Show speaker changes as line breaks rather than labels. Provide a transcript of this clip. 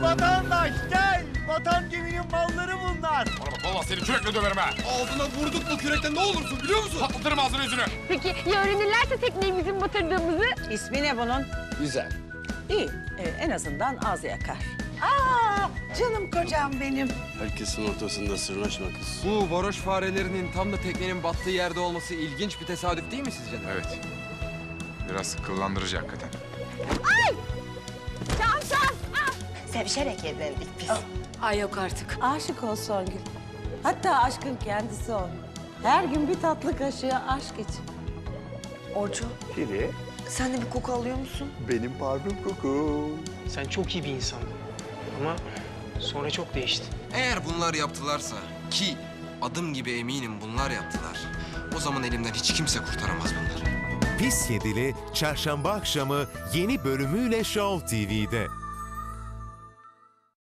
Gel vatandaş gel. Vatan geminin malları bunlar.
Bana bak valla seni kürekle döverim ha.
Ağzına vurduk bu kürekten ne olursun biliyor musun?
Patlatırım ağzını yüzünü.
Peki ya öğrenirlerse tekneyi bizim batırdığımızı?
İsmi ne bunun?
Güzel.
İyi. e, en azından az yakar. Aa, canım kocam benim.
Herkesin ortasında sırnaşma kız.
Bu varoş farelerinin tam da teknenin battığı yerde olması ilginç bir tesadüf değil mi sizce de?
Evet. Biraz kıllandırıcı hakikaten.
Sevişerek evlendik biz.
Ay yok artık. Aşık ol Songül. Hatta aşkın kendisi ol. Her gün bir tatlı kaşığı aşk için.
Orcu,
Piri,
sen de bir koku alıyor musun?
benim parfüm kokum.
Sen çok iyi bir insandın. Ama sonra çok değiştin.
Eğer bunlar yaptılarsa ki adım gibi eminim bunlar yaptılar. O zaman elimden hiç kimse kurtaramaz bunları.
Pis Yedili çarşamba akşamı yeni bölümüyle Show TV'de.